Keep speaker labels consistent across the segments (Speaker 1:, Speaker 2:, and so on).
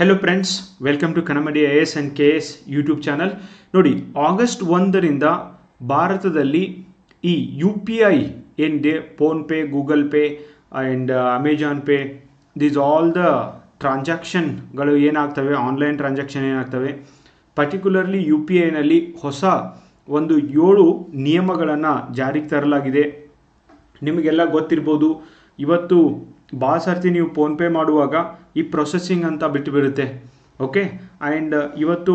Speaker 1: Hello friends welcome to Kannamadi I S and K S YouTube channel ನೋಡಿ August ಒಂದರಿಂದ ಭಾರತದಲ್ಲಿ ಈ U P I ಏನಿದೆ PhonePe Google Pay and Amazon Pay these all the ಟ್ರಾನ್ಸಾಕ್ಷನ್ಗಳು ಏನಾಗ್ತವೆ online transaction ಏನಾಗ್ತವೆ particularly U P ಐನಲ್ಲಿ ಹೊಸ ಒಂದು ಏಳು ನಿಯಮಗಳನ್ನು ಜಾರಿಗೆ ತರಲಾಗಿದೆ. ನಿಮಗೆಲ್ಲ ಗೊತ್ತಿರ್ಬೋದು, ಇವತ್ತು ಭಾಳ ಸರ್ತಿ ನೀವು ಫೋನ್ಪೇ ಮಾಡುವಾಗ ಈ ಪ್ರೊಸೆಸಿಂಗ್ ಅಂತ ಬಿಟ್ಟು ಬಿಡುತ್ತೆ ಓಕೆ ಆ್ಯಂಡ್ ಇವತ್ತು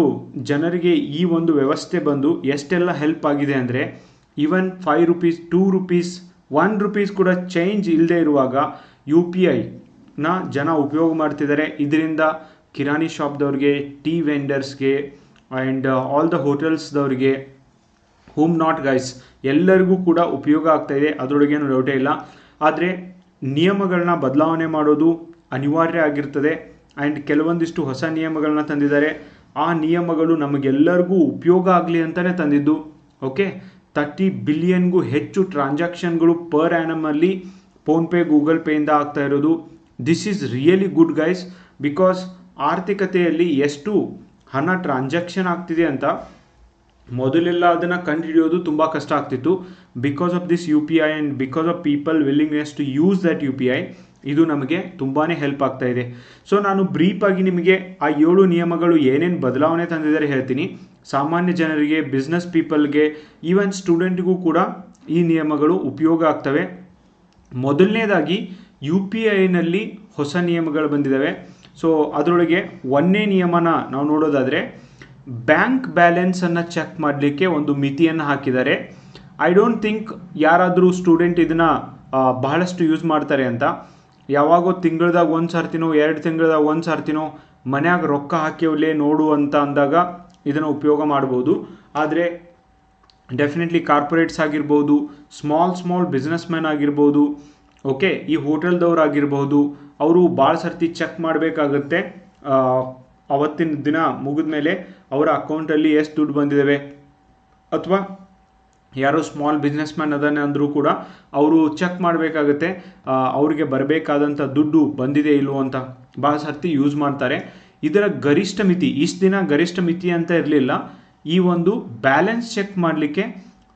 Speaker 1: ಜನರಿಗೆ ಈ ಒಂದು ವ್ಯವಸ್ಥೆ ಬಂದು ಎಷ್ಟೆಲ್ಲ ಹೆಲ್ಪ್ ಆಗಿದೆ ಅಂದರೆ even five rupees two rupees one rupees ಕೂಡ ಚೇಂಜ್ ಇಲ್ಲದೆ ಇರುವಾಗ ಯು ಪಿ ಐನ ಜನ ಉಪಯೋಗ ಮಾಡ್ತಿದ್ದಾರೆ. ಇದರಿಂದ ಕಿರಾಣಿ ಶಾಪ್ದವ್ರಿಗೆ ಟೀ ವೆಂಡರ್ಸ್ಗೆ ಆ್ಯಂಡ್ ಆಲ್ ದ ಹೋಟೆಲ್ಸ್ದವ್ರಿಗೆ ಹೋಮ್ ನಾಟ್ ಗೈಸ್ ಎಲ್ಲರಿಗೂ ಕೂಡ ಉಪಯೋಗ ಆಗ್ತಾಯಿದೆ ಅದರೊಳಗೇನು ಡೌಟೇ ಇಲ್ಲ. ಆದರೆ ನಿಯಮಗಳನ್ನ ಬದಲಾವಣೆ ಮಾಡೋದು ಅನಿವಾರ್ಯ ಆಗಿರ್ತದೆ. ಆ್ಯಂಡ್ ಕೆಲವೊಂದಿಷ್ಟು ಹೊಸ ನಿಯಮಗಳನ್ನ ತಂದಿದ್ದಾರೆ. ಆ ನಿಯಮಗಳು ನಮಗೆಲ್ಲರಿಗೂ ಉಪಯೋಗ ಆಗಲಿ ಅಂತಲೇ ತಂದಿದ್ದು. ಓಕೆ ತರ್ಟಿ ಬಿಲಿಯನ್ಗೂ ಹೆಚ್ಚು ಟ್ರಾನ್ಸಾಕ್ಷನ್ಗಳು ಪರ್ ಆ್ಯನಮಲ್ಲಿ ಫೋನ್ಪೇ ಗೂಗಲ್ ಪೇಯಿಂದ ಆಗ್ತಾ ಇರೋದು. This is really good guys because ಆರ್ಥಿಕತೆಯಲ್ಲಿ ಎಷ್ಟು ಹಣ ಟ್ರಾನ್ಸಾಕ್ಷನ್ ಆಗ್ತಿದೆ ಅಂತ ಮೊದಲೆಲ್ಲ ಅದನ್ನು ಕಂಡುಹಿಡಿಯೋದು ತುಂಬ ಕಷ್ಟ ಆಗ್ತಿತ್ತು. Because of this U P I and because of people willingness to use that U P I ಇದು ನಮಗೆ ತುಂಬಾ ಹೆಲ್ಪ್ ಆಗ್ತಾ ಇದೆ. ಸೊ ನಾನು ಬ್ರೀಫಾಗಿ ನಿಮಗೆ ಆ ಏಳು ನಿಯಮಗಳು ಏನೇನು ಬದಲಾವಣೆ ತಂದಿದ್ದಾರೆ ಹೇಳ್ತೀನಿ. ಸಾಮಾನ್ಯ ಜನರಿಗೆ ಬಿಸ್ನೆಸ್ ಪೀಪಲ್ಗೆ ಈವನ್ ಸ್ಟೂಡೆಂಟ್ಗೂ ಕೂಡ ಈ ನಿಯಮಗಳು ಉಪಯೋಗ ಆಗ್ತವೆ. ಮೊದಲನೇದಾಗಿ ಯು ಪಿ ಐನಲ್ಲಿ ಹೊಸ ನಿಯಮಗಳು ಬಂದಿದ್ದಾವೆ. ಸೊ ಅದರೊಳಗೆ ಒಂದನೇ ನಿಯಮನ ನಾವು ನೋಡೋದಾದರೆ ಬ್ಯಾಂಕ್ ಬ್ಯಾಲೆನ್ಸನ್ನು ಚೆಕ್ ಮಾಡಲಿಕ್ಕೆ ಒಂದು ಮಿತಿಯನ್ನು ಹಾಕಿದ್ದಾರೆ. ಐ ಡೋಂಟ್ ಥಿಂಕ್ ಯಾರಾದರೂ ಸ್ಟೂಡೆಂಟ್ ಇದನ್ನು ಬಹಳಷ್ಟು ಯೂಸ್ ಮಾಡ್ತಾರೆ ಅಂತ. ಯಾವಾಗೋ ತಿಂಗಳ್ದಾಗ ಒಂದು ಸರ್ತಿನೋ, ಎರಡು ತಿಂಗಳ್ದಾಗ ಒಂದು ಸರ್ತಿನೋ, ಮನ್ಯಾಗ ರೊಕ್ಕ ಹಾಕಿವಲ್ಲೇ ನೋಡು ಅಂತ ಅಂದಾಗ ಇದನ್ನು ಉಪಯೋಗ ಮಾಡ್ಬೋದು. ಆದರೆ ಡೆಫಿನೆಟ್ಲಿ ಕಾರ್ಪೊರೇಟ್ಸ್ ಆಗಿರ್ಬೋದು ಸ್ಮಾಲ್ ಸ್ಮಾಲ್ ಬಿಸ್ನೆಸ್ ಮ್ಯಾನ್ ಆಗಿರ್ಬೋದು ಓಕೆ ಈ ಹೋಟೆಲ್ದವ್ರು ಆಗಿರ್ಬೋದು, ಅವರು ಭಾಳ ಸರ್ತಿ ಚೆಕ್ ಮಾಡಬೇಕಾಗತ್ತೆ. ಅವತ್ತಿನ ದಿನ ಮುಗಿದ ಮೇಲೆ ಅವರ ಅಕೌಂಟಲ್ಲಿ ಎಷ್ಟು ದುಡ್ಡು ಬಂದಿದ್ದಾವೆ ಅಥವಾ ಯಾರೋ ಸ್ಮಾಲ್ ಬಿಸ್ನೆಸ್ ಮ್ಯಾನ್ ಅದಾನೆ ಅಂದರೂ ಕೂಡ ಅವರು ಚೆಕ್ ಮಾಡಬೇಕಾಗತ್ತೆ ಅವರಿಗೆ ಬರಬೇಕಾದಂಥ ದುಡ್ಡು ಬಂದಿದೆ ಇಲ್ವೋ ಅಂತ. ಭಾಳ ಸರ್ತಿ ಯೂಸ್ ಮಾಡ್ತಾರೆ. ಇದರ ಗರಿಷ್ಠ ಮಿತಿ, ಇಷ್ಟು ದಿನ ಗರಿಷ್ಠ ಮಿತಿ ಅಂತ ಇರಲಿಲ್ಲ. ಈ ಒಂದು ಬ್ಯಾಲೆನ್ಸ್ ಚೆಕ್ ಮಾಡಲಿಕ್ಕೆ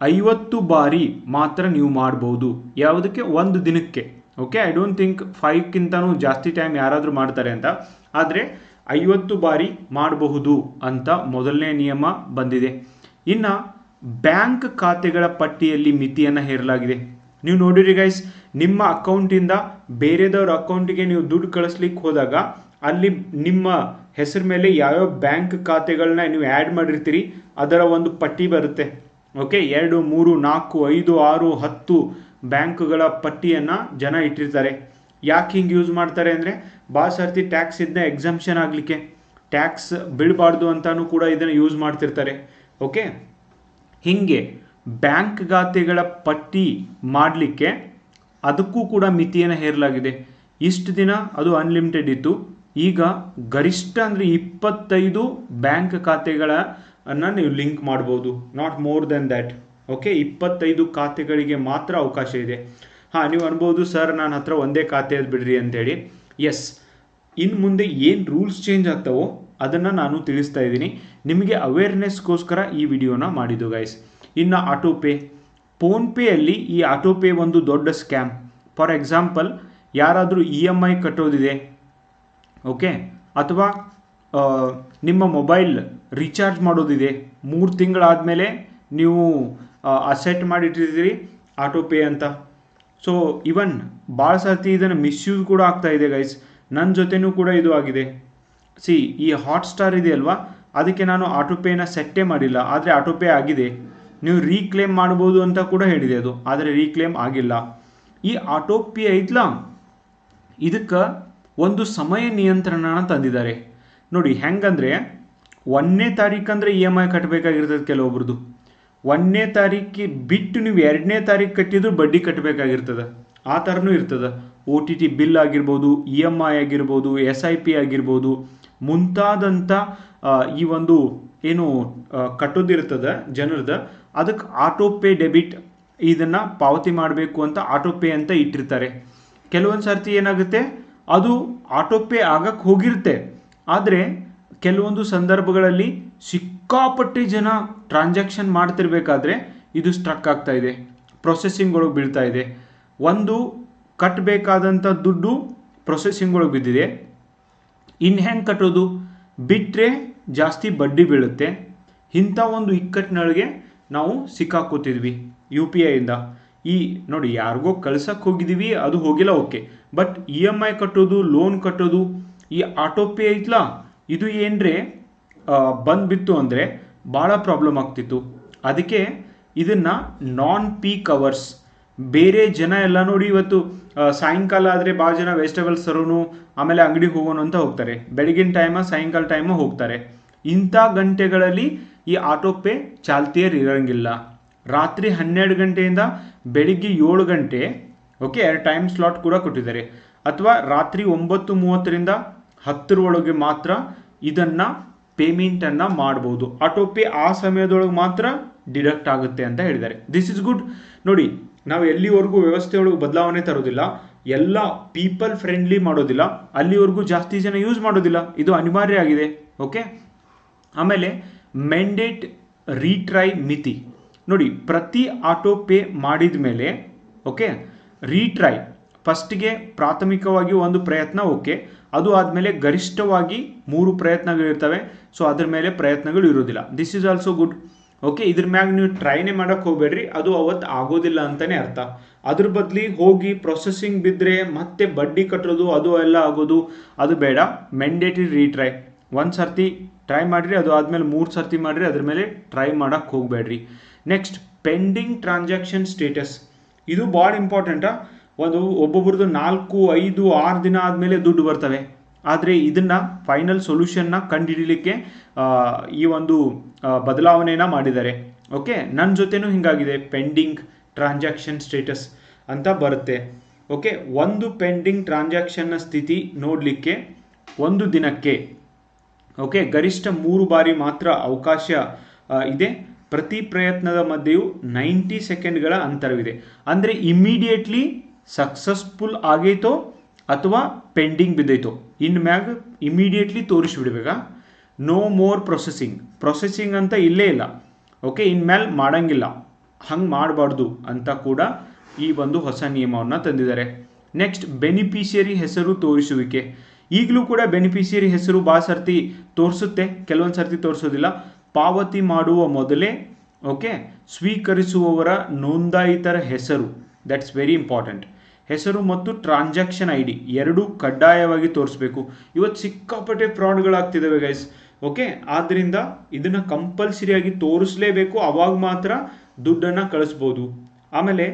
Speaker 1: ಐವತ್ತು ಬಾರಿ ಮಾತ್ರ ನೀವು ಮಾಡ್ಬೋದು. ಯಾವುದಕ್ಕೆ? ಒಂದು ದಿನಕ್ಕೆ. ಓಕೆ ಐ ಡೋಂಟ್ ಥಿಂಕ್ ಫೈವ್ಕ್ಕಿಂತನೂ ಜಾಸ್ತಿ ಟೈಮ್ ಯಾರಾದರೂ ಮಾಡ್ತಾರೆ ಅಂತ. ಆದರೆ ಐವತ್ತು ಬಾರಿ ಮಾಡಬಹುದು ಅಂತ ಮೊದಲನೇ ನಿಯಮ ಬಂದಿದೆ. ಇನ್ನು ಬ್ಯಾಂಕ್ ಖಾತೆಗಳ ಪಟ್ಟಿಯಲ್ಲಿ ಮಿತಿಯನ್ನು ಹೇರಲಾಗಿದೆ. ನೀವು ನೋಡಿರಿ ಗೈಸ್ ನಿಮ್ಮ ಅಕೌಂಟಿಂದ ಬೇರೆದವ್ರ ಅಕೌಂಟಿಗೆ ನೀವು ದುಡ್ಡು ಕಳಿಸ್ಲಿಕ್ಕೆ ಹೋದಾಗ ಅಲ್ಲಿ ನಿಮ್ಮ ಹೆಸರು ಮೇಲೆ ಯಾವ್ಯಾವ ಬ್ಯಾಂಕ್ ಖಾತೆಗಳನ್ನ ನೀವು ಆ್ಯಡ್ ಮಾಡಿರ್ತೀರಿ, ಅದರ ಒಂದು ಪಟ್ಟಿ ಬರುತ್ತೆ. ಓಕೆ ಎರಡು, ಮೂರು, ನಾಲ್ಕು, ಐದು, ಆರು, ಹತ್ತು ಬ್ಯಾಂಕ್ಗಳ ಪಟ್ಟಿಯನ್ನು ಜನ ಇಟ್ಟಿರ್ತಾರೆ. ಯಾಕೆ ಹಿಂಗೆ ಯೂಸ್ ಮಾಡ್ತಾರೆ ಅಂದರೆ ಭಾಳ ಸರ್ತಿ ಟ್ಯಾಕ್ಸ್ ಇದನ್ನ ಎಕ್ಸಮ್ಷನ್ ಆಗಲಿಕ್ಕೆ. ಟ್ಯಾಕ್ಸ್ ಬೀಳಬಾರ್ದು ಅಂತಲೂ ಕೂಡ ಇದನ್ನು ಯೂಸ್ ಮಾಡ್ತಿರ್ತಾರೆ. ಓಕೆ ಹೀಗೆ ಬ್ಯಾಂಕ್ ಖಾತೆಗಳ ಪಟ್ಟಿ ಮಾಡಲಿಕ್ಕೆ ಅದಕ್ಕೂ ಕೂಡ ಮಿತಿಯನ್ನು ಹೇರಲಾಗಿದೆ. ಇಷ್ಟು ದಿನ ಅದು ಅನ್ಲಿಮಿಟೆಡ್ ಇತ್ತು. ಈಗ ಗರಿಷ್ಠ ಅಂದರೆ ಇಪ್ಪತ್ತೈದು ಬ್ಯಾಂಕ್ ಖಾತೆಗಳನ್ನು ನೀವು ಲಿಂಕ್ ಮಾಡ್ಬೋದು. Not more than that okay ಇಪ್ಪತ್ತೈದು ಖಾತೆಗಳಿಗೆ ಮಾತ್ರ ಅವಕಾಶ ಇದೆ. ಹಾಂ, ನೀವು ಅನ್ಬೋದು, ಸರ್ ನನ್ನ ಹತ್ರ ಒಂದೇ ಖಾತೆ ಬಿಡ್ರಿ ಅಂತೇಳಿ. ಎಸ್ ಇನ್ನು ಮುಂದೆ ಏನು ರೂಲ್ಸ್ ಚೇಂಜ್ ಆಗ್ತಾವೋ ಅದನ್ನು ನಾನು ತಿಳಿಸ್ತಾ ಇದ್ದೀನಿ. ನಿಮಗೆ ಅವೇರ್ನೆಸ್ಗೋಸ್ಕರ ಈ ವಿಡಿಯೋನ ಮಾಡಿದ್ದು ಗೈಸ್ ಇನ್ನು ಆಟೋ ಪೇ ಫೋನ್ಪೇಯಲ್ಲಿ ಈ ಆಟೋ ಪೇ ಒಂದು ದೊಡ್ಡ ಸ್ಕ್ಯಾಮ್ ಫಾರ್ ಎಕ್ಸಾಂಪಲ್ ಯಾರಾದರೂ ಇ ಎಂ ಐ ಕಟ್ಟೋದಿದೆ ಓಕೆ ಅಥವಾ ನಿಮ್ಮ ಮೊಬೈಲ್ ರೀಚಾರ್ಜ್ ಮಾಡೋದಿದೆ. ಮೂರು ತಿಂಗಳಾದಮೇಲೆ ನೀವು ಅಸೆಟ್ ಮಾಡಿಟ್ಟಿದ್ದೀರಿ ಆಟೋ ಪೇ ಅಂತ. ಸೊ ಇವನ್ ಭಾಳ ಸರ್ತಿ ಇದನ್ನು ಮಿಸ್ಯೂಸ್ ಕೂಡ ಆಗ್ತಾ ಇದೆ ಗೈಸ್ ನನ್ನ ಜೊತೆನೂ ಕೂಡ ಇದು ಆಗಿದೆ. ಸಿ, ಈ ಹಾಟ್ಸ್ಟಾರ್ ಇದೆಯಲ್ವಾ? ಅದಕ್ಕೆ ನಾನು ಆಟೋ ಪೇನ ಸೆಟ್ಟೇ ಮಾಡಿಲ್ಲ. ಆದರೆ ಆಟೋ ಪೇ ಆಗಿದೆ. ನೀವು ರೀಕ್ಲೇಮ್ ಮಾಡ್ಬೋದು ಅಂತ ಕೂಡ ಹೇಳಿದೆ ಅದು. ಆದರೆ ರೀಕ್ಲೇಮ್ ಆಗಿಲ್ಲ. ಈ ಆಟೋ ಪೇ ಐತ್ಲಾ? ಇದಕ್ಕೆ ಒಂದು ಸಮಯ ನಿಯಂತ್ರಣನ ತಂದಿದ್ದಾರೆ. ನೋಡಿ, ಹೆಂಗಂದರೆ ಒಂದನೇ ತಾರೀಕಂದ್ರೆ ಇ ಎಂ ಐ ಕಟ್ಟಬೇಕಾಗಿರ್ತದೆ ಕೆಲವೊಬ್ರದ್ದು. ಒಂದನೇ ತಾರೀಕಿ ಬಿಟ್ಟು ನೀವು ಎರಡನೇ ತಾರೀಕು ಕಟ್ಟಿದ್ರು ಬಡ್ಡಿ ಕಟ್ಟಬೇಕಾಗಿರ್ತದೆ ಆ ಥರನೂ ಇರ್ತದೆ. ಒ ಟಿ ಟಿ ಬಿಲ್ ಆಗಿರ್ಬೋದು ಇ ಎಂ ಐ ಆಗಿರ್ಬೋದು ಎಸ್ ಐ ಪಿ ಆಗಿರ್ಬೋದು ಮುಂತಾದಂಥ ಈ ಒಂದು ಏನು ಕಟ್ಟೋದಿರ್ತದೆ ಜನರದ ಅದಕ್ಕೆ ಆಟೋ ಪೇ ಡೆಬಿಟ್ ಇದನ್ನು ಪಾವತಿ ಮಾಡಬೇಕು ಅಂತ ಆಟೋ ಪೇ ಅಂತ ಇಟ್ಟಿರ್ತಾರೆ. ಕೆಲವೊಂದು ಸರ್ತಿ ಏನಾಗುತ್ತೆ, ಅದು ಆಟೋ ಪೇ ಆಗಕ್ಕೆ ಹೋಗಿರುತ್ತೆ. ಆದರೆ, ಕೆಲವೊಂದು ಸಂದರ್ಭಗಳಲ್ಲಿ ಸಿಕ್ಕಾಪಟ್ಟೆ ಜನ ಟ್ರಾನ್ಸಾಕ್ಷನ್ ಮಾಡ್ತಿರ್ಬೇಕಾದ್ರೆ ಇದು ಸ್ಟ್ರಕ್ ಆಗ್ತಾ ಇದೆ. ಪ್ರೊಸೆಸಿಂಗ್ ಒಳಗೆ ಬೀಳ್ತಾ ಇದೆ. ಒಂದು ಕಟ್ಟಬೇಕಾದಂಥ ದುಡ್ಡು ಪ್ರೊಸೆಸಿಂಗ್ ಒಳಗೆ ಬಿದ್ದಿದೆ. ಇನ್ನು ಹೆಂಗೆ ಕಟ್ಟೋದು ಬಿಟ್ಟರೆ ಜಾಸ್ತಿ ಬಡ್ಡಿ ಬೀಳುತ್ತೆ. ಇಂಥ ಒಂದು ಇಕ್ಕಟ್ಟಿನೊಳಗೆ ನಾವು ಸಿಕ್ಕಾಕೋತಿದ್ವಿ ಯು ಪಿ ಐಯಿಂದ ಈ ನೋಡಿ ಯಾರಿಗೋ ಕಳ್ಸಕ್ಕೆ ಹೋಗಿದ್ದೀವಿ ಅದು ಹೋಗಿಲ್ಲ, okay. But E M I ಕಟ್ಟೋದು, ಲೋನ್ ಕಟ್ಟೋದು, ಈ ಆಟೋ ಪೇ ಐತ್ಲ, ಇದು ಏನ್ರೆ ಬಂದ್ಬಿತ್ತು ಅಂದರೆ ಭಾಳ ಪ್ರಾಬ್ಲಮ್ ಆಗ್ತಿತ್ತು. ಅದಕ್ಕೆ ಇದನ್ನು ನಾನ್ ಪೀಕ್ ಅವರ್ಸ್ ಬೇರೆ ಜನ ಎಲ್ಲ ನೋಡಿ ಇವತ್ತು ಸಾಯಂಕಾಲ ಆದರೆ ಭಾಳ ಜನ ವೆಜಿಟೇಬಲ್ಸ್ ತರೋನು, ಆಮೇಲೆ ಅಂಗಡಿಗೆ ಹೋಗೋನು ಅಂತ ಹೋಗ್ತಾರೆ. ಬೆಳಗಿನ ಟೈಮ ಸಾಯಂಕಾಲ ಟೈಮ ಹೋಗ್ತಾರೆ. ಇಂಥ ಗಂಟೆಗಳಲ್ಲಿ ಈ ಆಟೋ ಪೇ ಚಾಲ್ತಿಯಲ್ಲಿ ಇರೋಂಗಿಲ್ಲ. ರಾತ್ರಿ ಹನ್ನೆರಡು ಗಂಟೆಯಿಂದ ಬೆಳಿಗ್ಗೆ ಏಳು ಗಂಟೆ ಓಕೆ ಎರಡು ಟೈಮ್ ಸ್ಲಾಟ್ ಕೂಡ ಕೊಟ್ಟಿದ್ದಾರೆ. ಅಥವಾ ರಾತ್ರಿ ಒಂಬತ್ತು ಮೂವತ್ತರಿಂದ ಹತ್ತರ ಒಳಗೆ ಮಾತ್ರ ಇದನ್ನು ಪೇಮೆಂಟನ್ನು ಮಾಡ್ಬೋದು. ಆಟೋ ಪೇ ಆ ಸಮಯದೊಳಗೆ ಮಾತ್ರ ಡಿಡಕ್ಟ್ ಆಗುತ್ತೆ ಅಂತ ಹೇಳಿದ್ದಾರೆ. ದಿಸ್ ಇಸ್ ಗುಡ್ ನೋಡಿ ನಾವು ಎಲ್ಲಿವರೆಗೂ ವ್ಯವಸ್ಥೆ ಒಳಗೆ ಬದಲಾವಣೆ ತರೋದಿಲ್ಲ ಎಲ್ಲ ಪೀಪಲ್ ಫ್ರೆಂಡ್ಲಿ ಮಾಡೋದಿಲ್ಲ, ಅಲ್ಲಿವರೆಗೂ ಜಾಸ್ತಿ ಜನ ಯೂಸ್ ಮಾಡೋದಿಲ್ಲ, ಇದು ಅನಿವಾರ್ಯ ಆಗಿದೆ ಓಕೆ ಆಮೇಲೆ ಮೆಂಡೇಟ್ ರೀಟ್ರೈ ಮಿತಿ. ನೋಡಿ, ಪ್ರತಿ ಆಟೋ ಪೇ ಮಾಡಿದ ಮೇಲೆ ಓಕೆ ರೀಟ್ರೈ ಫಸ್ಟ್ಗೆ ಪ್ರಾಥಮಿಕವಾಗಿ ಒಂದು ಪ್ರಯತ್ನ ಓಕೆ ಅದು ಆದಮೇಲೆ ಗರಿಷ್ಠವಾಗಿ ಮೂರು ಪ್ರಯತ್ನಗಳಿರ್ತವೆ ಸೊ ಅದರ ಮೇಲೆ ಪ್ರಯತ್ನಗಳು ಇರೋದಿಲ್ಲ this is also good okay ಇದ್ರ ಮ್ಯಾಗ ನೀವು ಟ್ರೈನೇ ಮಾಡೋಕ್ಕೆ ಹೋಗ್ಬೇಡ್ರಿ. ಅದು ಅವತ್ತು ಆಗೋದಿಲ್ಲ ಅಂತಲೇ ಅರ್ಥ. ಅದ್ರ ಬದಲಿ ಹೋಗಿ ಪ್ರೊಸೆಸಿಂಗ್ ಬಿದ್ದರೆ ಮತ್ತೆ ಬಡ್ಡಿ ಕಟ್ಟೋದು ಅದು ಎಲ್ಲ ಆಗೋದು, ಅದು ಬೇಡ. ಮ್ಯಾಂಡೇಟರಿ ರೀಟ್ರೈ ಒಂದು ಸರ್ತಿ ಟ್ರೈ ಮಾಡಿರಿ, ಅದು ಆದಮೇಲೆ ಮೂರು ಸರ್ತಿ ಮಾಡಿರಿ, ಅದ್ರ ಮೇಲೆ ಟ್ರೈ ಮಾಡೋಕ್ಕೆ ಹೋಗಬೇಡ್ರಿ. ನೆಕ್ಸ್ಟ್ ಪೆಂಡಿಂಗ್ ಟ್ರಾನ್ಸಾಕ್ಷನ್ ಸ್ಟೇಟಸ್ ಇದು ಭಾಳ ಇಂಪಾರ್ಟೆಂಟಾ ಒಂದು ಒಬ್ಬೊಬ್ರದ್ದು ನಾಲ್ಕು, ಐದು, ಆರು ದಿನ ಆದಮೇಲೆ ದುಡ್ಡು ಬರ್ತವೆ. ಆದರೆ ಇದನ್ನು ಫೈನಲ್ ಸೊಲ್ಯೂಷನ್ನ ಕಂಡುಹಿಡಲಿಕ್ಕೆ ಈ ಒಂದು ಬದಲಾವಣೆಯನ್ನು ಮಾಡಿದ್ದಾರೆ. ಓಕೆ ನನ್ನ ಜೊತೆನೂ ಹಿಂಗಾಗಿದೆ. ಪೆಂಡಿಂಗ್ ಟ್ರಾನ್ಸಾಕ್ಷನ್ ಸ್ಟೇಟಸ್ ಅಂತ ಬರುತ್ತೆ. ಓಕೆ ಒಂದು ಪೆಂಡಿಂಗ್ ಟ್ರಾನ್ಸಾಕ್ಷನ್ನ ಸ್ಥಿತಿ ನೋಡಲಿಕ್ಕೆ ಒಂದು ದಿನಕ್ಕೆ ಓಕೆ ಗರಿಷ್ಠ ಮೂರು ಬಾರಿ ಮಾತ್ರ ಅವಕಾಶ ಇದೆ. ಪ್ರತಿ ಪ್ರಯತ್ನದ ಮಧ್ಯೆಯೂ ನೈಂಟಿ ಸೆಕೆಂಡ್ಗಳ ಅಂತರವಿದೆ. ಅಂದರೆ ಇಮ್ಮಿಡಿಯೇಟ್ಲಿ ಸಕ್ಸಸ್ಫುಲ್ ಆಗೈತೋ ಅಥವಾ ಪೆಂಡಿಂಗ್ ಬಿದ್ದೈತೋ ಇನ್ನು ಮ್ಯಾಗ ಇಮಿಡಿಯೇಟ್ಲಿ ತೋರಿಸ್ಬಿಡ್ಬೇಕಾ? ನೋ ಮೋರ್ ಪ್ರೊಸೆಸಿಂಗ್ ಪ್ರೊಸೆಸಿಂಗ್ ಅಂತ ಇಲ್ಲೇ ಇಲ್ಲ. ಓಕೆ ಇನ್ಮೇಲೆ ಮಾಡಂಗಿಲ್ಲ. ಹಂಗೆ ಮಾಡಬಾರ್ದು ಅಂತ ಕೂಡ ಈ ಒಂದು ಹೊಸ ನಿಯಮವನ್ನು ತಂದಿದ್ದಾರೆ. ನೆಕ್ಸ್ಟ್ ಬೆನಿಫಿಷಿಯರಿ ಹೆಸರು ತೋರಿಸುವಿಕೆ. ಈಗಲೂ ಕೂಡ ಬೆನಿಫಿಷಿಯರಿ ಹೆಸರು ಭಾಳ ಸರ್ತಿ ತೋರಿಸುತ್ತೆ. ಕೆಲವೊಂದು ಸರ್ತಿ ತೋರಿಸೋದಿಲ್ಲ. ಪಾವತಿ ಮಾಡುವ ಮೊದಲೇ ಓಕೆ ಸ್ವೀಕರಿಸುವವರ ನೋಂದಾಯಿತರ ಹೆಸರು. ದಟ್ಸ್ ವೆರಿ ಇಂಪಾರ್ಟೆಂಟ್ ಹೆಸರು ಮತ್ತು ಟ್ರಾನ್ಸಾಕ್ಷನ್ ಐ ಡಿ ಎರಡೂ ಕಡ್ಡಾಯವಾಗಿ ತೋರಿಸ್ಬೇಕು. ಇವತ್ತು ಸಿಕ್ಕಾಪಟ್ಟೆ ಫ್ರಾಡ್ಗಳಾಗ್ತಿದ್ದಾವೆ ಗೈಸ್ ಓಕೆ ಆದ್ದರಿಂದ ಇದನ್ನು ಕಂಪಲ್ಸರಿಯಾಗಿ ತೋರಿಸಲೇಬೇಕು. ಅವಾಗ ಮಾತ್ರ ದುಡ್ಡನ್ನು ಕಳಿಸ್ಬೋದು. ಆಮೇಲೆ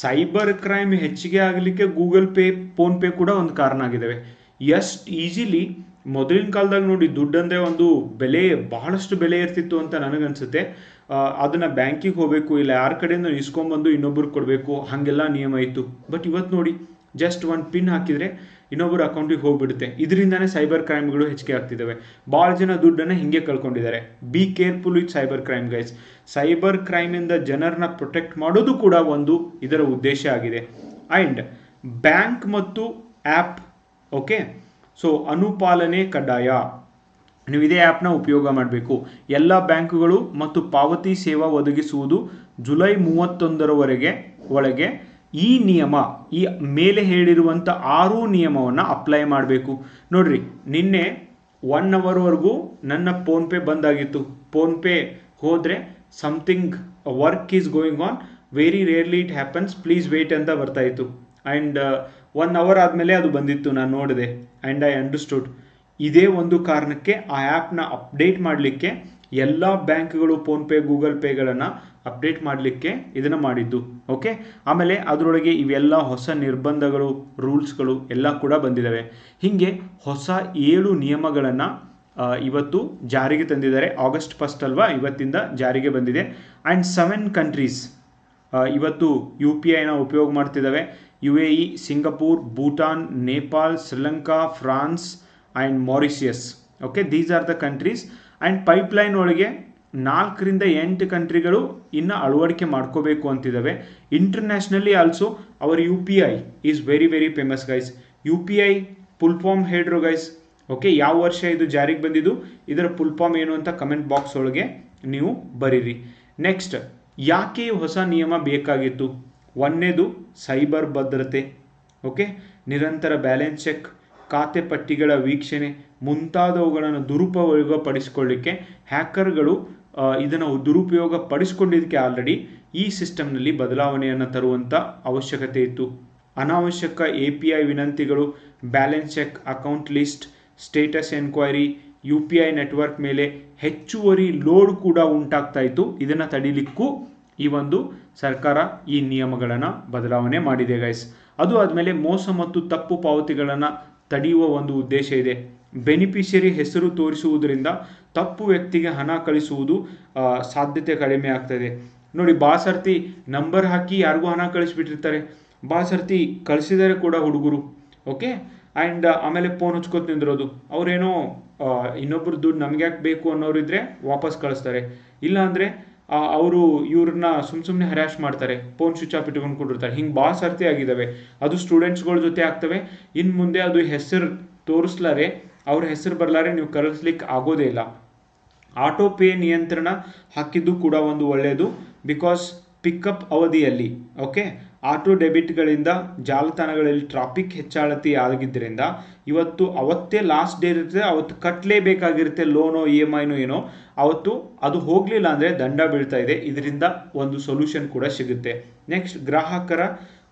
Speaker 1: ಸೈಬರ್ ಕ್ರೈಮ್ ಹೆಚ್ಚಿಗೆ ಆಗಲಿಕ್ಕೆ ಗೂಗಲ್ ಪೇ ಫೋನ್ಪೇ ಕೂಡ ಒಂದು ಕಾರಣ ಆಗಿದ್ದಾವೆ ಎಷ್ಟು ಈಸಿಲಿ ಮೊದಲಿನ ಕಾಲದಾಗ ನೋಡಿ ದುಡ್ಡಂದ್ರೆ ಒಂದು ಬೆಲೆ, ಬಹಳಷ್ಟು ಬೆಲೆ ಇರ್ತಿತ್ತು ಅಂತ ನನಗನ್ಸುತ್ತೆ. ಅದನ್ನು ಬ್ಯಾಂಕಿಗೆ ಹೋಗಬೇಕು, ಇಲ್ಲ ಯಾರ ಕಡೆಯಿಂದ ಇಸ್ಕೊಂಬಂದು ಇನ್ನೊಬ್ರಿಗೆ ಕೊಡಬೇಕು, ಹಾಗೆಲ್ಲ ನಿಯಮ ಇತ್ತು. ಬಟ್ ಇವತ್ತು ನೋಡಿ, ಜಸ್ಟ್ ಒಂದು ಪಿನ್ ಹಾಕಿದರೆ ಇನ್ನೊಬ್ಬರ ಅಕೌಂಟಿಗೆ ಹೋಗ್ಬಿಡುತ್ತೆ. ಇದರಿಂದಾನೇ ಸೈಬರ್ ಕ್ರೈಮ್ಗಳು ಹೆಚ್ಚಿಗೆ ಆಗ್ತಿದ್ದಾವೆ ಭಾಳ ಜನ ದುಡ್ಡನ್ನು ಹಿಂಗೆ ಕಳ್ಕೊಂಡಿದ್ದಾರೆ. Be careful with cyber crime, guys. Cyber ಕ್ರೈಮಿಂದ ಜನರನ್ನ ಪ್ರೊಟೆಕ್ಟ್ ಮಾಡೋದು ಕೂಡ ಒಂದು ಇದರ ಉದ್ದೇಶ ಆಗಿದೆ. ಆ್ಯಂಡ್ ಬ್ಯಾಂಕ್ ಮತ್ತು ಆ್ಯಪ್ ಓಕೆ? ಸೊ ಅನುಪಾಲನೆ ಕಡ್ಡಾಯ. ನೀವು ಇದೇ ಆ್ಯಪ್ನ ಉಪಯೋಗ ಮಾಡಬೇಕು. ಎಲ್ಲ ಬ್ಯಾಂಕುಗಳು ಮತ್ತು ಪಾವತಿ ಸೇವಾ ಒದಗಿಸುವುದು ಜುಲೈ ಮೂವತ್ತೊಂದರವರೆಗೆ ಒಳಗೆ ಈ ನಿಯಮ, ಈ ಮೇಲೆ ಹೇಳಿರುವಂಥ ಆರು ನಿಯಮವನ್ನು ಅಪ್ಲೈ ಮಾಡಬೇಕು. ನೋಡ್ರಿ, ನಿನ್ನೆ ಒನ್ ಅವರ್ವರೆಗೂ ನನ್ನ ಫೋನ್ಪೇ ಬಂದಾಗಿತ್ತು ಫೋನ್ಪೇ ಹೋದರೆ something work is going on very rarely it happens please wait ಅಂತ ಬರ್ತಾಯಿತ್ತು ಆ್ಯಂಡ್ ಒನ್ ಅವರ್ ಆದಮೇಲೆ ಅದು ಬಂದಿತ್ತು, ನಾನು ನೋಡಿದೆ. ಆ್ಯಂಡ್ ಐ ಅಂಡರ್ಸ್ಟುಡ್ ಇದೇ ಒಂದು ಕಾರಣಕ್ಕೆ ಆ ಆ್ಯಪ್ನ ಅಪ್ಡೇಟ್ ಮಾಡಲಿಕ್ಕೆ ಎಲ್ಲ ಬ್ಯಾಂಕ್ಗಳು ಫೋನ್ಪೇ ಗೂಗಲ್ ಪೇಗಳನ್ನು ಅಪ್ಡೇಟ್ ಮಾಡಲಿಕ್ಕೆ ಇದನ್ನು ಮಾಡಿದ್ದು. ಓಕೆ ಆಮೇಲೆ ಅದರೊಳಗೆ ಇವೆಲ್ಲ ಹೊಸ ನಿರ್ಬಂಧಗಳು ರೂಲ್ಸ್ಗಳು ಎಲ್ಲ ಕೂಡ ಬಂದಿದ್ದಾವೆ ಹೀಗೆ ಹೊಸ ಏಳು ನಿಯಮಗಳನ್ನು ಇವತ್ತು ಜಾರಿಗೆ ತಂದಿದ್ದಾರೆ. ಆಗಸ್ಟ್ ಫಸ್ಟ್ ಅಲ್ವಾ? ಇವತ್ತಿಂದ ಜಾರಿಗೆ ಬಂದಿದೆ. ಆ್ಯಂಡ್ ಸೆವೆನ್ ಕಂಟ್ರೀಸ್ ಇವತ್ತು ಯು ಪಿ ಐನ ಉಪಯೋಗ ಮಾಡ್ತಿದ್ದಾವೆ U A E Singapore, Bhutan Nepal Sri Lanka, France and Mauritius. Okay these are the countries and pipeline ಒಳಗೆ ನಾಲ್ಕರಿಂದ ಎಂಟು ಕಂಟ್ರಿಗಳು ಇನ್ನು ಅಳವಡಿಕೆ ಮಾಡ್ಕೋಬೇಕು ಅಂತಿದ್ದಾವೆ internationally also our U P I is very very famous guys U P I full form ಹೇಳ್ರು guys okay ಯಾವ ವರ್ಷ ಇದು ಜಾರಿಗೆ ಬಂದಿದ್ದು? ಇದರ ಫುಲ್ ಫಾರ್ಮ್ ಏನು ಅಂತ ಕಮೆಂಟ್ ಬಾಕ್ಸ್ ಒಳಗೆ ನೀವು ಬರೀರಿ. ನೆಕ್ಸ್ಟ್ ಯಾಕೆ ಹೊಸ ನಿಯಮ ಬೇಕಾಗಿತ್ತು? ಒಂದನೇದು ಸೈಬರ್ ಭದ್ರತೆ, ಓಕೆ? ನಿರಂತರ ಬ್ಯಾಲೆನ್ಸ್ ಚೆಕ್, ಖಾತೆ ಪಟ್ಟಿಗಳ ವೀಕ್ಷಣೆ ಮುಂತಾದವುಗಳನ್ನು ದುರುಪಯೋಗ ಪಡಿಸಿಕೊಳ್ಳಿಕ್ಕೆ ಹ್ಯಾಕರ್ಗಳು ಇದನ್ನು ದುರುಪಯೋಗ ಪಡಿಸ್ಕೊಂಡಿದ್ದಕ್ಕೆ ಆಲ್ರೆಡಿ ಈ ಸಿಸ್ಟಮ್ನಲ್ಲಿ ಬದಲಾವಣೆಯನ್ನು ತರುವಂಥ ಅವಶ್ಯಕತೆ ಇತ್ತು. ಅನಾವಶ್ಯಕ A P I ವಿನಂತಿಗಳು, balance check, account list, status enquiry, U P I network ಮೇಲೆ ಹೆಚ್ಚುವರಿ ಲೋಡ್ ಕೂಡ ಉಂಟಾಗ್ತಾ ಇತ್ತು. ಇದನ್ನು ತಡಿಲಿಕ್ಕೂ ಈ ಒಂದು ಸರ್ಕಾರ ಈ ನಿಯಮಗಳನ್ನು ಬದಲಾವಣೆ ಮಾಡಿದೆ ಗೈಸ್ ಅದು ಆದಮೇಲೆ ಮೋಸ ಮತ್ತು ತಪ್ಪು ಪಾವತಿಗಳನ್ನು ತಡೆಯುವ ಒಂದು ಉದ್ದೇಶ ಇದೆ. ಬೆನಿಫಿಷರಿ ಹೆಸರು ತೋರಿಸುವುದರಿಂದ ತಪ್ಪು ವ್ಯಕ್ತಿಗೆ ಹಣ ಕಳಿಸುವುದು ಸಾಧ್ಯತೆ ಕಡಿಮೆ ಆಗ್ತದೆ. ನೋಡಿ, ಬಾಸರ್ತಿ ನಂಬರ್ ಹಾಕಿ ಯಾರಿಗೂ ಹಣ ಕಳಿಸ್ಬಿಟ್ಟಿರ್ತಾರೆ. ಬಾಸರ್ತಿ ಕಳಿಸಿದರೆ ಕೂಡ ಹುಡುಗರು ಓಕೆ ಆ್ಯಂಡ್ ಆಮೇಲೆ ಫೋನ್ ಹಚ್ಕೋತ ನಿಂದಿರೋದು ಅವರೇನೋ ಇನ್ನೊಬ್ರು ದುಡ್ಡು ನಮ್ಗೆ ಯಾಕೆ ಬೇಕು ಅನ್ನೋರಿದ್ರೆ ವಾಪಸ್ ಕಳಿಸ್ತಾರೆ. ಇಲ್ಲ ಅಂದರೆ ಅವರು ಇವ್ರನ್ನ ಸುಮ್ ಸುಮ್ಮನೆ ಹರ್ಯಾಶ್ ಮಾಡ್ತಾರೆ. ಫೋನ್ ಸ್ವಿಚ್ ಆಫ್ ಇಟ್ಕೊಂಡು ಕೊಟ್ಟಿರ್ತಾರೆ ಹಿಂಗೆ ಭಾಳ ಸರ್ತಿ ಆಗಿದ್ದಾವೆ ಅದು ಸ್ಟೂಡೆಂಟ್ಸ್ಗಳ ಜೊತೆ ಆಗ್ತವೆ. ಇನ್ನು ಮುಂದೆ ಅದು ಹೆಸರು ತೋರಿಸ್ಲಾರೆ, ಅವ್ರ ಹೆಸರು ಬರ್ಲಾರೆ ನೀವು ಕಳಿಸ್ಲಿಕ್ಕೆ ಆಗೋದೇ ಇಲ್ಲ. ಆಟೋ ಪೇ ನಿಯಂತ್ರಣ ಹಾಕಿದ್ದು ಕೂಡ ಒಂದು ಒಳ್ಳೆಯದು ಬಿಕಾಸ್ ಪಿಕಪ್ ಅವಧಿಯಲ್ಲಿ ಓಕೆ ಆಟೋ ಡೆಬಿಟ್ಗಳಿಂದ ಜಾಲತಾಣಗಳಲ್ಲಿ ಟ್ರಾಫಿಕ್ ಹೆಚ್ಚಾಳತಿ ಆಗಿದ್ದರಿಂದ ಇವತ್ತು ಅವತ್ತೇ ಲಾಸ್ಟ್ ಡೇ ಇರುತ್ತೆ, ಅವತ್ತು ಕಟ್ಟಲೇಬೇಕಾಗಿರುತ್ತೆ ಲೋನೋ ಇ ಎಂ ಐನೋ ಏನೋ. ಅವತ್ತು ಅದು ಹೋಗಲಿಲ್ಲ ಅಂದರೆ ದಂಡ ಬೀಳ್ತಾ ಇದೆ. ಇದರಿಂದ ಒಂದು ಸೊಲ್ಯೂಷನ್ ಕೂಡ ಸಿಗುತ್ತೆ. ನೆಕ್ಸ್ಟ್ ಗ್ರಾಹಕರ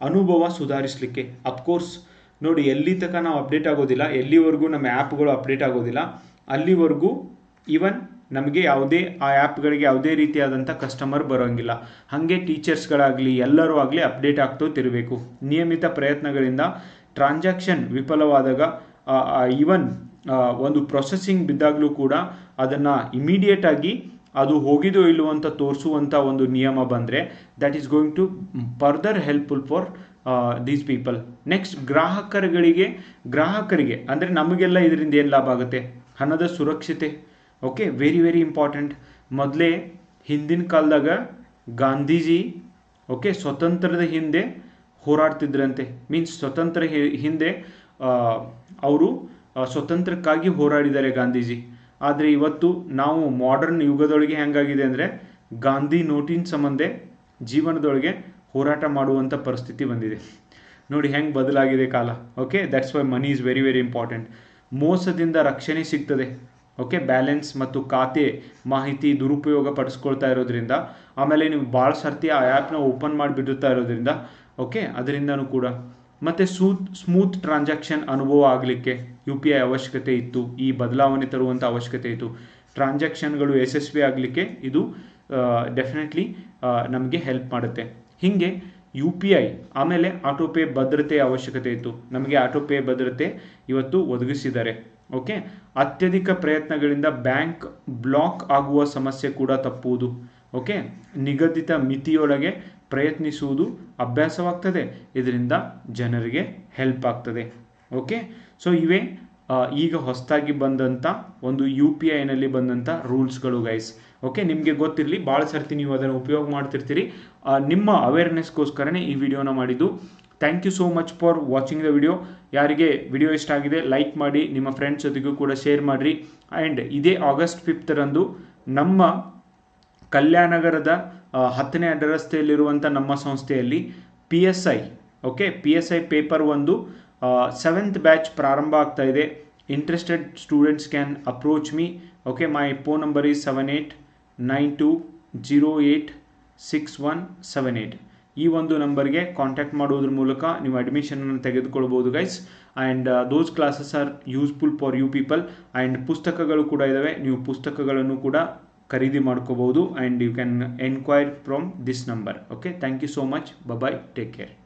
Speaker 1: ಅನುಭವ ಸುಧಾರಿಸಲಿಕ್ಕೆ. ಅಫ್ಕೋರ್ಸ್ ನೋಡಿ, ಎಲ್ಲಿ ತನಕ ನಾವು ಅಪ್ಡೇಟ್ ಆಗೋದಿಲ್ಲ. ಎಲ್ಲಿವರೆಗೂ ನಮ್ಮ ಆ್ಯಪ್ಗಳು ಅಪ್ಡೇಟ್ ಆಗೋದಿಲ್ಲ. ಅಲ್ಲಿವರೆಗೂ ಈವನ್ ನಮಗೆ ಯಾವುದೇ ಆ ಆ್ಯಪ್ಗಳಿಗೆ ಯಾವುದೇ ರೀತಿಯಾದಂಥ ಕಸ್ಟಮರ್ ಬರೋಂಗಿಲ್ಲ. ಹಾಗೆ ಟೀಚರ್ಸ್ಗಳಾಗಲಿ ಎಲ್ಲರೂ ಆಗಲಿ ಅಪ್ಡೇಟ್ ಆಗ್ತೋತಿರಬೇಕು ನಿಯಮಿತ ಪ್ರಯತ್ನಗಳಿಂದ ಟ್ರಾನ್ಸಾಕ್ಷನ್ ವಿಫಲವಾದಾಗ ಈವನ್ ಒಂದು ಪ್ರೊಸೆಸಿಂಗ್ ಬಿದ್ದಾಗಲೂ ಕೂಡ ಅದನ್ನು ಇಮಿಡಿಯೇಟಾಗಿ ಅದು ಹೋಗಿದೋ ಇಲ್ಲವೋ ಅಂತ ತೋರಿಸುವಂಥ ಒಂದು ನಿಯಮ ಬಂದರೆ that is going to further helpful for these people next ಗ್ರಾಹಕರುಗಳಿಗೆ, ಗ್ರಾಹಕರಿಗೆ, ಅಂದರೆ ನಮಗೆಲ್ಲ ಇದರಿಂದ ಏನು ಲಾಭ ಆಗುತ್ತೆ? ಹಣದ ಸುರಕ್ಷತೆ. ಓಕೆ ವೆರಿ ವೆರಿ ಇಂಪಾರ್ಟೆಂಟ್ ಮೊದಲೇ ಹಿಂದಿನ ಕಾಲದಾಗ ಗಾಂಧೀಜಿ ಓಕೆ ಸ್ವತಂತ್ರದ ಹಿಂದೆ ಹೋರಾಡ್ತಿದ್ರಂತೆ. ಮೀನ್ಸ್ ಸ್ವತಂತ್ರ ಹಿಂದೆ ಅವರು ಸ್ವತಂತ್ರಕ್ಕಾಗಿ ಹೋರಾಡಿದ್ದಾರೆ ಗಾಂಧೀಜಿ. ಆದರೆ ಇವತ್ತು ನಾವು ಮಾಡರ್ನ್ ಯುಗದೊಳಗೆ ಹೆಂಗಾಗಿದೆ ಅಂದರೆ ಗಾಂಧಿ ನೋಟಿನ ಸಂಬಂಧ ಜೀವನದೊಳಗೆ ಹೋರಾಟ ಮಾಡುವಂಥ ಪರಿಸ್ಥಿತಿ ಬಂದಿದೆ. ನೋಡಿ ಹೆಂಗೆ ಬದಲಾಗಿದೆ ಕಾಲ. Okay that's why money is very very important ಮೋಸದಿಂದ ರಕ್ಷಣೆ ಸಿಗ್ತದೆ. ಓಕೆ ಬ್ಯಾಲೆನ್ಸ್ ಮತ್ತು ಖಾತೆ ಮಾಹಿತಿ ದುರುಪಯೋಗ ಪಡಿಸ್ಕೊಳ್ತಾ ಇರೋದ್ರಿಂದ, ಆಮೇಲೆ ನೀವು ಭಾಳ ಸರ್ತಿ ಆ ಆ್ಯಪ್ನ ಓಪನ್ ಮಾಡಿಬಿಡುತ್ತಾ ಇರೋದ್ರಿಂದ ಓಕೆ ಅದರಿಂದನೂ ಕೂಡ. ಮತ್ತು ಸೂತ್ ಸ್ಮೂತ್ ಟ್ರಾನ್ಸಾಕ್ಷನ್ ಅನುಭವ ಆಗಲಿಕ್ಕೆ ಯು ಪಿ ಐ ಅವಶ್ಯಕತೆ ಇತ್ತು, ಈ ಬದಲಾವಣೆ ತರುವಂಥ ಅವಶ್ಯಕತೆ ಇತ್ತು. ಟ್ರಾನ್ಸಾಕ್ಷನ್ಗಳು ಯಶಸ್ವಿ ಆಗಲಿಕ್ಕೆ ಇದು ಡೆಫಿನೆಟ್ಲಿ ನಮಗೆ ಹೆಲ್ಪ್ ಮಾಡುತ್ತೆ. ಹೀಗೆ ಯು ಪಿ ಐ ಆಮೇಲೆ ಆಟೋಪೇ ಭದ್ರತೆಯ ಭದ್ರತೆ ಅವಶ್ಯಕತೆ ಇತ್ತು. ನಮಗೆ ಆಟೋಪೇ ಭದ್ರತೆ ಇವತ್ತು ಒದಗಿಸಿದ್ದಾರೆ. ಓಕೆ? ಅತ್ಯಧಿಕ ಪ್ರಯತ್ನಗಳಿಂದ ಬ್ಯಾಂಕ್ ಬ್ಲಾಕ್ ಆಗುವ ಸಮಸ್ಯೆ ಕೂಡ ತಪ್ಪುವುದು, ಓಕೆ? ನಿಗದಿತ ಮಿತಿಯೊಳಗೆ ಪ್ರಯತ್ನಿಸುವುದು ಅಭ್ಯಾಸವಾಗ್ತದೆ, ಇದರಿಂದ ಜನರಿಗೆ ಹೆಲ್ಪ್ ಆಗ್ತದೆ, ಓಕೆ? ಸೊ ಇವೇ ಈಗ ಹೊಸದಾಗಿ ಬಂದಂಥ ಒಂದು ಯು ಪಿ ಐನಲ್ಲಿ ಬಂದಂಥ ರೂಲ್ಸ್ಗಳು ಗೈಸ್ ಓಕೆ? ನಿಮಗೆ ಗೊತ್ತಿರಲಿ ಭಾಳ ಸರ್ತಿ ನೀವು ಅದನ್ನು ಉಪಯೋಗ ಮಾಡ್ತಿರ್ತೀರಿ. ನಿಮ್ಮ ಅವೇರ್ನೆಸ್ಗೋಸ್ಕರನೇ ಈ ವಿಡಿಯೋನ ಮಾಡಿದ್ದು. Thank you so much for watching the video ಯಾರಿಗೆ ವಿಡಿಯೋ ಇಷ್ಟ ಆಗಿದೆ ಲೈಕ್ ಮಾಡಿ, ನಿಮ್ಮ ಫ್ರೆಂಡ್ಸ್ ಜೊತೆಗೂ ಕೂಡ ಶೇರ್ ಮಾಡಿರಿ. ಆ್ಯಂಡ್ ಇದೇ ಆಗಸ್ಟ್ ಫಿಫ್ತರಂದು ನಮ್ಮ ಕಲ್ಯಾಣನಗರದ ಹತ್ತನೇ ಅಡ್ಡರಸ್ತೆಯಲ್ಲಿರುವಂಥ ನಮ್ಮ ಸಂಸ್ಥೆಯಲ್ಲಿ P S I okay P S I paper ಒಂದು ಸೆವೆಂತ್ ಬ್ಯಾಚ್ ಪ್ರಾರಂಭ ಆಗ್ತಾ ಇದೆ. Interested students can approach me okay my phone number is seven eight nine two zero eight six one seven eight ಈ ಒಂದು ನಂಬರ್ಗೆ ಕಾಂಟ್ಯಾಕ್ಟ್ ಮಾಡೋದ್ರ ಮೂಲಕ ನೀವು ಅಡ್ಮಿಷನನ್ನು ತೆಗೆದುಕೊಳ್ಬೋದು guys and those classes are useful for you people and ಪುಸ್ತಕಗಳು ಕೂಡ ಇದ್ದಾವೆ ನೀವು ಪುಸ್ತಕಗಳನ್ನು ಕೂಡ ಖರೀದಿ ಮಾಡ್ಕೋಬಹುದು. And you can enquire from this number okay thank you so much bye bye take care